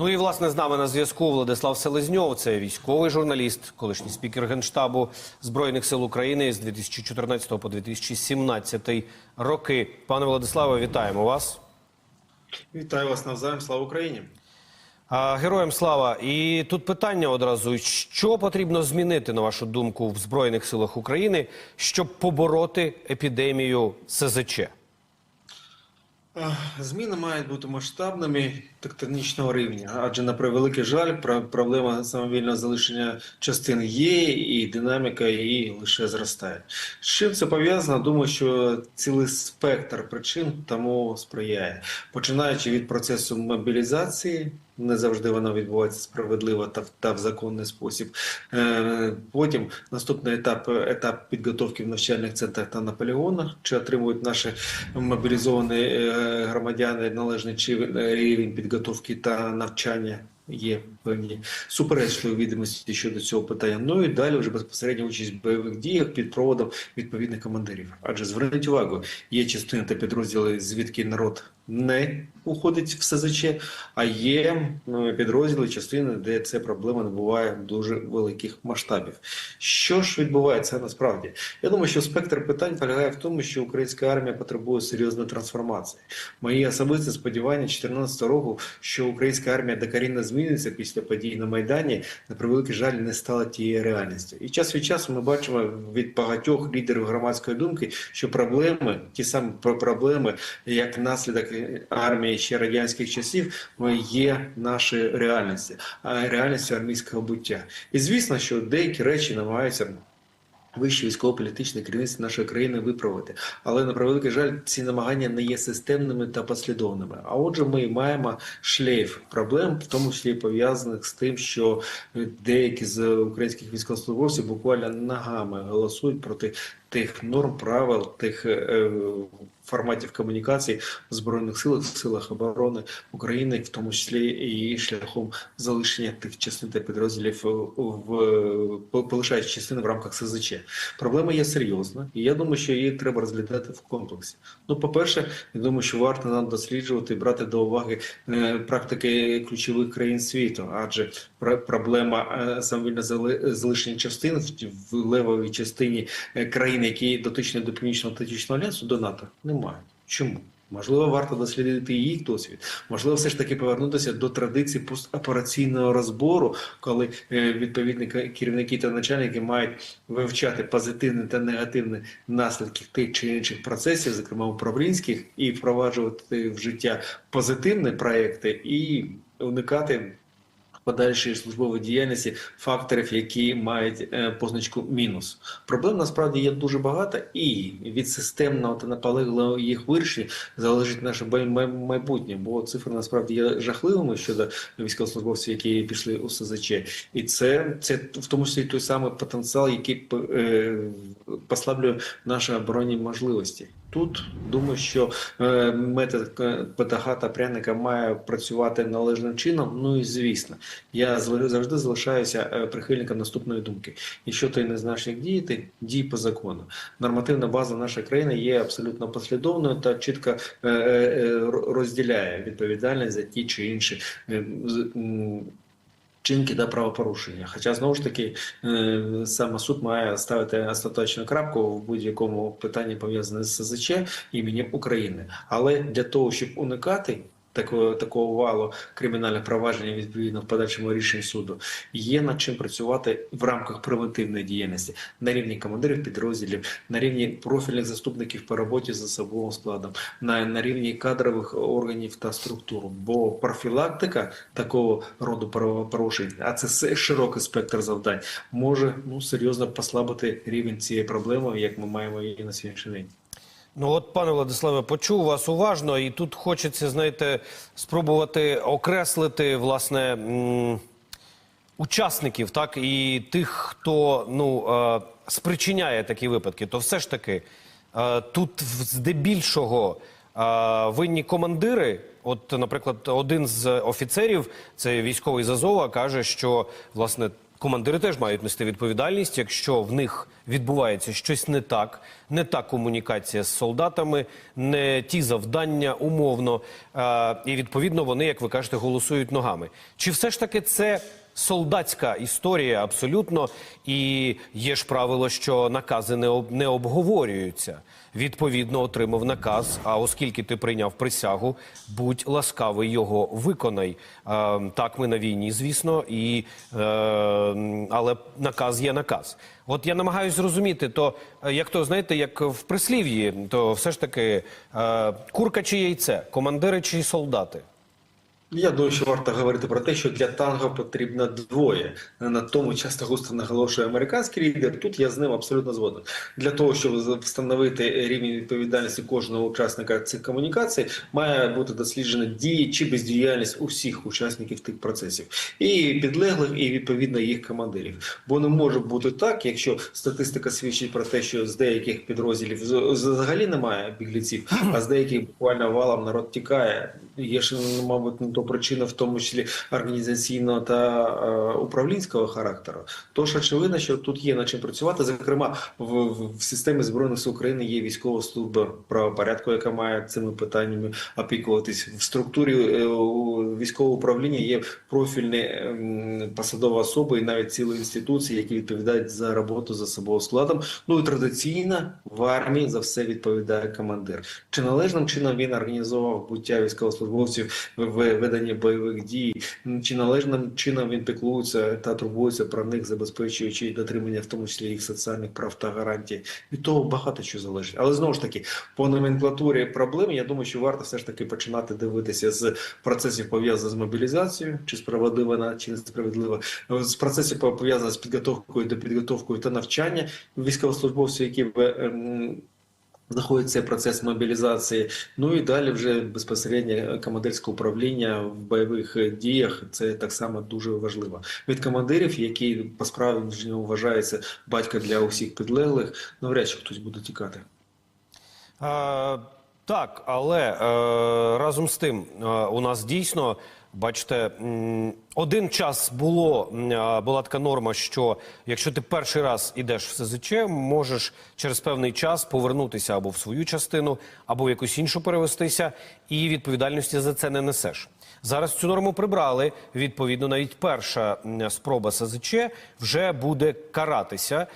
Ну і власне з нами на зв'язку Владислав Селезньов, це військовий журналіст, колишній спікер генштабу збройних сил України з 2014 по 2017 роки. Пане Владиславе, вітаємо вас. Вітаю вас навзаєм. Слава Україні. Героям слава! І тут питання одразу: що потрібно змінити, на вашу думку, в збройних силах України, щоб побороти епідемію СЗЧ? Зміни мають бути масштабними тектонічного рівня, адже на превеликий жаль, проблема самовільного залишення частин є, і динаміка її лише зростає. З чим це пов'язано? Думаю, що цілий спектр причин тому сприяє, починаючи від процесу мобілізації. Не завжди воно відбувається справедливо та, в- та в законний спосіб. Е, Потім наступний етап етап підготовки в навчальних центрах та на полігонах, чи отримують наші мобілізовані е, громадяни належний е, рівень підготовки та навчання. Є певні суперечливі відомості щодо цього питання. Ну і далі вже безпосередньо участь в бойових діях під проводом відповідних командирів. Адже зверніть увагу, є частини та підрозділи, звідки народ не уходить в СЗЧ, а є ну, підрозділи, частини, де це проблема набуває дуже великих масштабів. Що ж відбувається насправді? Я думаю, що спектр питань полягає в тому, що українська армія потребує серйозної трансформації. Мої особисті сподівання 2014 року, що українська армія докорінно зміниться після подій на Майдані, на превеликий жаль, не стала тією реальністю. І час від часу ми бачимо від багатьох лідерів громадської думки, що проблеми, ті самі про- проблеми, як наслідок армії ще радянських часів, є нашою реальністю, а реальністю армійського буття. І звісно, що деякі речі намагаються. Вище військово-політичне керівництво нашої країни виправити, але на превеликий жаль, ці намагання не є системними та послідовними. А отже, ми маємо шлейф проблем, в тому числі пов'язаних з тим, що деякі з українських військовослужбовців буквально ногами голосують проти тих норм, правил, тих е, форматів комунікації в збройних силах, в силах оборони України, в тому числі і шляхом залишення тих частин та підрозділів в по- полишаючи частини в рамках СЗЧ. Проблема є серйозна, і я думаю, що її треба розглядати в комплексі. Ну, по-перше, я думаю, що варто нам досліджувати і брати до уваги е, практики ключових країн світу, адже пр- проблема е, самовільно зали- залишення частин в- в левовій частині е, країн, які дотичні до північно-атлантичного альянсу, до НАТО, немає. Чому? Можливо, варто дослідити їх досвід. Можливо, все ж таки повернутися до традиції постопераційного розбору, коли е, відповідні ке- керівники та начальники мають вивчати позитивні та негативні наслідки тих чи інших процесів, зокрема управлінських, і впроваджувати в життя позитивні проекти і уникати подальшої службової діяльності факторів, які мають е, позначку мінус. Проблем насправді є дуже багато, і від системного та наполегливого їх вирішення залежить наше майбутнє, бо цифри насправді є жахливими щодо військовослужбовців, які пішли у СЗЧ. І це, це в тому числі той самий потенціал, який е, послаблює наші оборонні можливості. Тут думаю, що е, метод е, та пряника має працювати належним чином. Ну і звісно, я завжди залишаюся е, прихильником наступної думки. Якщо ти не знаєш, як діяти, дій по закону. Нормативна база нашої країни є абсолютно послідовною та чітко розділяє відповідальність за ті чи інші. Вчинки та правопорушення. Хоча знову ж таки е, саме суд має ставити остаточну крапку в будь-якому питанні пов'язане з СЗЧ імені України. Але для того, щоб уникати такого валу кримінальних проваджень відповідно в подальшому рішень суду, є над чим працювати в рамках превентивної діяльності на рівні командирів підрозділів, на рівні профільних заступників по роботі з особовим складом, на, на рівні кадрових органів та структур. Бо профілактика такого роду правопорушень, а це широкий спектр завдань, може ну серйозно послабити рівень цієї проблеми, як ми маємо її на сьогоднішній день. Ну от, пане Владиславе, почув вас уважно, і тут хочеться, знаєте, спробувати окреслити власне учасників, так і тих, хто ну е, спричиняє такі випадки. То все ж таки е, тут здебільшого е, винні командири. От, наприклад, один з офіцерів, це військовий з Азова, каже, що власне Командири теж мають нести відповідальність, якщо в них відбувається щось не так, не та комунікація з солдатами, не ті завдання умовно, е, і відповідно вони, як ви кажете, голосують ногами. Чи все ж таки це солдатська історія абсолютно? І є ж правило, що накази не, об, не обговорюються. Відповідно, отримав наказ. А оскільки ти прийняв присягу, будь ласкавий його виконай. Е, так, ми на війні, звісно, і, е, але наказ є наказ. От я намагаюся зрозуміти, то е, як то знаєте, як в прислів'ї, то все ж таки е, курка чи яйце, командири чи солдати. Я думаю, що варто говорити про те, що для танго потрібно двоє. На тому часто густо наголошує американський лідер. Тут я з ним абсолютно згоден. Для того, щоб встановити рівень відповідальності кожного учасника цих комунікацій, має бути досліджена дії чи бездіяльність усіх учасників тих процесів, і підлеглих, і відповідно їх командирів. Бо не може бути так, якщо статистика свідчить про те, що з деяких підрозділів взагалі немає бігліців, а з деяких буквально валом народ тікає. Є ж, мабуть, не то причина, в тому числі організаційного та е, управлінського характеру. Тож очевидно, що тут є над чим працювати. Зокрема, в, в, системі збройних сил України є військова служба правопорядку, яка має цими питаннями опікуватись. В структурі е, військового управління є профільні ем, посадові особи і навіть цілі інституції, які відповідають за роботу за особовим складом. Ну і традиційно в армії за все відповідає командир. Чи належним чином він організовував буття військовослужбовців в веденні бойових дій, чи належним чином він піклується та турбується про них, забезпечуючи дотримання, в тому числі їх соціальних прав та гарантій. Від того багато що залежить. Але знову ж таки, по номенклатурі проблем, я думаю, що варто все ж таки починати дивитися з процесів пов'язаних з мобілізацією, чи справедлива вона, чи несправедлива, з процесів пов'язаних з підготовкою до підготовкою та навчання військовослужбовців, які ем, Знаходиться процес мобілізації. Ну і далі вже безпосередньо командирське управління в бойових діях. Це так само дуже важливо. Від командирів, які по справді вважаються батько для усіх підлеглих, навряд чи хтось буде тікати. Е, так, але е, разом з тим, е, у нас дійсно, бачите, один час було, була така норма, що якщо ти перший раз ідеш в СЗЧ, можеш через певний час повернутися або в свою частину, або в якусь іншу перевестися, і відповідальності за це не несеш. Зараз цю норму прибрали. Відповідно, навіть перша спроба СЗЧ вже буде каратися.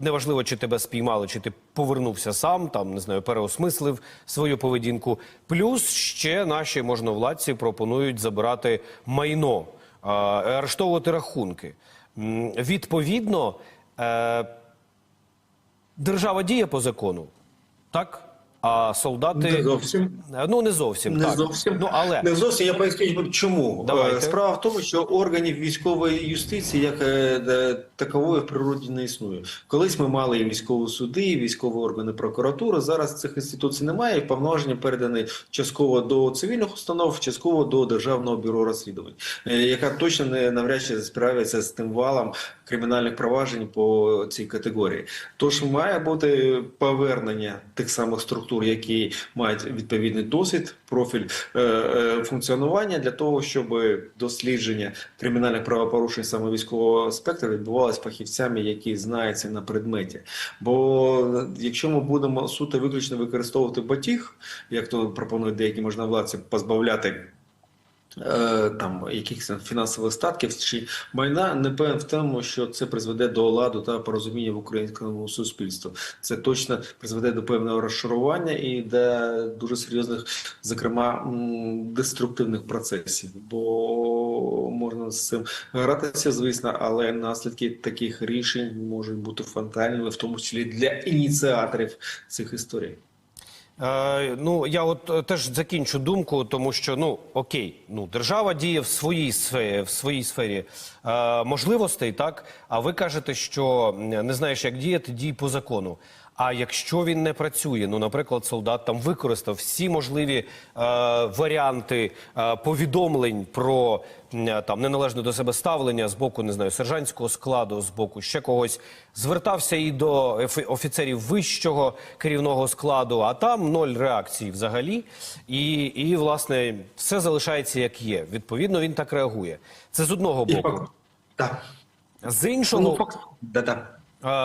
Неважливо, чи тебе спіймали, чи ти повернувся сам, там не знаю, переосмислив свою поведінку. Плюс ще наші можновладці пропонують забирати майно, е, арештовувати рахунки. М, Відповідно, е, держава діє по закону, так? А солдати Не зовсім. Е, ну не зовсім Не так. зовсім. Ну але Не зовсім я поясню, чому. Давайте. Е, Справа в тому, що органів військової юстиції як е, де, такової в природі не існує. Колись ми мали і військові суди, і військові органи прокуратури. Зараз цих інституцій немає, і повноваження передані частково до цивільних установ, частково до Державного бюро розслідувань, е, яка точно не навряд чи справиться з тим валом кримінальних проваджень по цій категорії. Тож має бути повернення тих самих структур, які мають відповідний досвід, профіль е, е, функціонування для того, щоб дослідження кримінальних правопорушень саме військового спектру відбувалося фахівцями, які знаються на предметі. Бо якщо ми будемо суто виключно використовувати батіг, як то пропонують деякі можновладці, позбавляти е, там якихось фінансових статків чи майна, не певен в тому, що це призведе до ладу та порозуміння в українському суспільстві. Це точно призведе до певного розшарування і до дуже серйозних, зокрема, деструктивних процесів. Бо можна з цим гратися, звісно, але наслідки таких рішень можуть бути фатальними, в тому числі для ініціаторів цих історій. Е, ну я от е, теж закінчу думку, тому що ну окей, ну держава діє в своїй сфері, в своїй сфері е, можливостей, так. А ви кажете, що не знаєш, як діяти, дій по закону. А якщо він не працює, ну наприклад, солдат там використав всі можливі е, варіанти е, повідомлень про м, там неналежне до себе ставлення з боку, не знаю, сержантського складу, з боку ще когось, звертався і до офіцерів вищого керівного складу, а там ноль реакції взагалі, і, і власне все залишається як є. Відповідно, він так реагує. Це з одного боку. Так. З іншого Ну, факт. Да-да.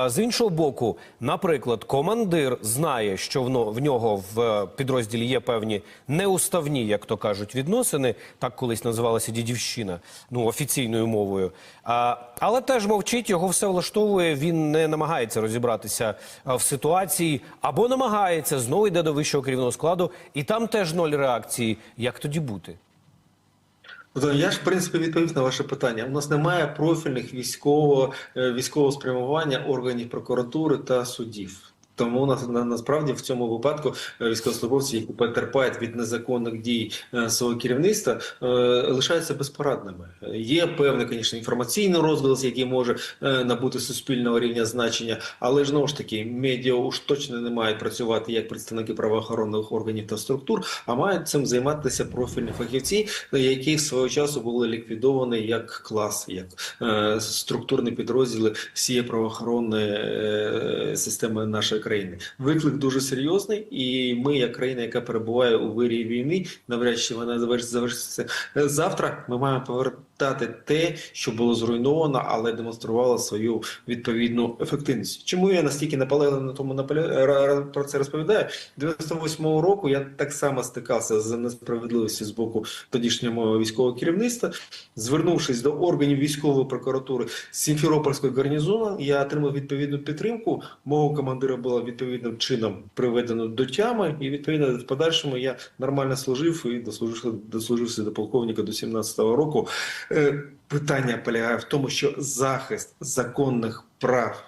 З іншого боку, наприклад, командир знає, що в нього в е, підрозділі є певні неуставні, як то кажуть, відносини. Так колись називалася дідівщина, ну офіційною мовою. А, але теж мовчить, його все влаштовує. Він не намагається розібратися в ситуації або намагається знову йде до вищого керівного складу, і там теж ноль реакції. Як тоді бути? Я ж в принципі відповів на ваше питання. У нас немає профільних військово е, військового спрямування органів прокуратури та судів. Тому на, на, насправді в цьому випадку е, військовослужбовці, які потерпають від незаконних дій е, свого керівництва, е, лишаються безпорадними. Є певний, звісно, інформаційний розголос, який може набути суспільного рівня значення, але ж ж таки медіа уж точно не мають працювати як представники правоохоронних органів та структур, а мають цим займатися профільні фахівці, які свого часу були ліквідовані як клас, як структурні підрозділи всієї правоохоронної системи нашої країни. Виклик дуже серйозний, і ми, як країна, яка перебуває у вирі війни, навряд чи вона заверш- завершиться завтра. Ми маємо повертати те, що було зруйновано, але демонструвало свою відповідну ефективність. Чому я настільки наполегливо на тому наполя- про це розповідаю? 98-го року я так само стикався з несправедливістю з боку тодішнього військового керівництва. Звернувшись до органів військової прокуратури Сімферопольського гарнізону, я отримав відповідну підтримку. Мого командира було відповідним чином приведено до тями, і відповідно в подальшому я нормально служив і дослужився, дослужився до полковника до 17-го року. Е, Питання полягає в тому, що захист законних прав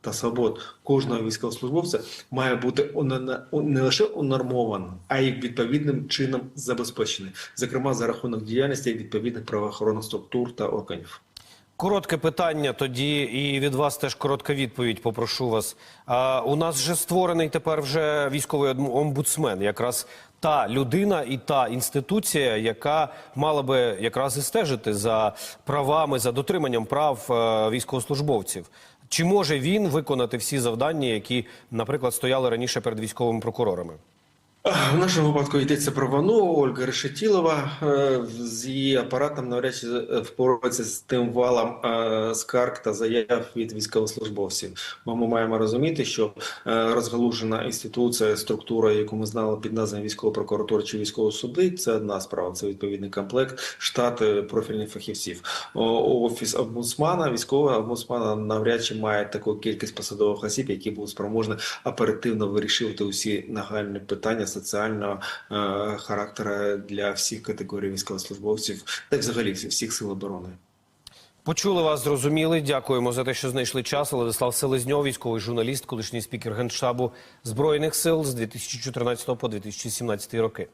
та свобод кожного військовослужбовця має бути не лише унормованим, а й відповідним чином забезпечений, зокрема за рахунок діяльності відповідних правоохоронних структур та органів. Коротке питання тоді, і від вас теж коротка відповідь. Попрошу вас. А, у нас вже створений тепер вже військовий омбудсмен, якраз та людина і та інституція, яка мала би якраз і стежити за правами, за дотриманням прав е, військовослужбовців. Чи може він виконати всі завдання, які, наприклад, стояли раніше перед військовими прокурорами? В нашому випадку йдеться про Вану, Ольга Решетілова е, з її апаратом навряд чи е, впорається з тим валом е, скарг та заяв від військовослужбовців. Бо ми маємо розуміти, що е, розгалужена інституція, структура, яку ми знали під назвою військова прокуратура чи військового суди, це одна справа, це відповідний комплект, штати профільних фахівців. Офіс омбудсмана, військового омбудсмана навряд чи має таку кількість посадових осіб, які будуть спроможні оперативно вирішувати усі нагальні питання соціального е, характеру для всіх категорій військовослужбовців та й взагалі всіх сил оборони. Почули вас, зрозуміли. Дякуємо за те, що знайшли час. Владислав Селезньов, військовий журналіст, колишній спікер Генштабу Збройних сил з 2014 по 2017 роки.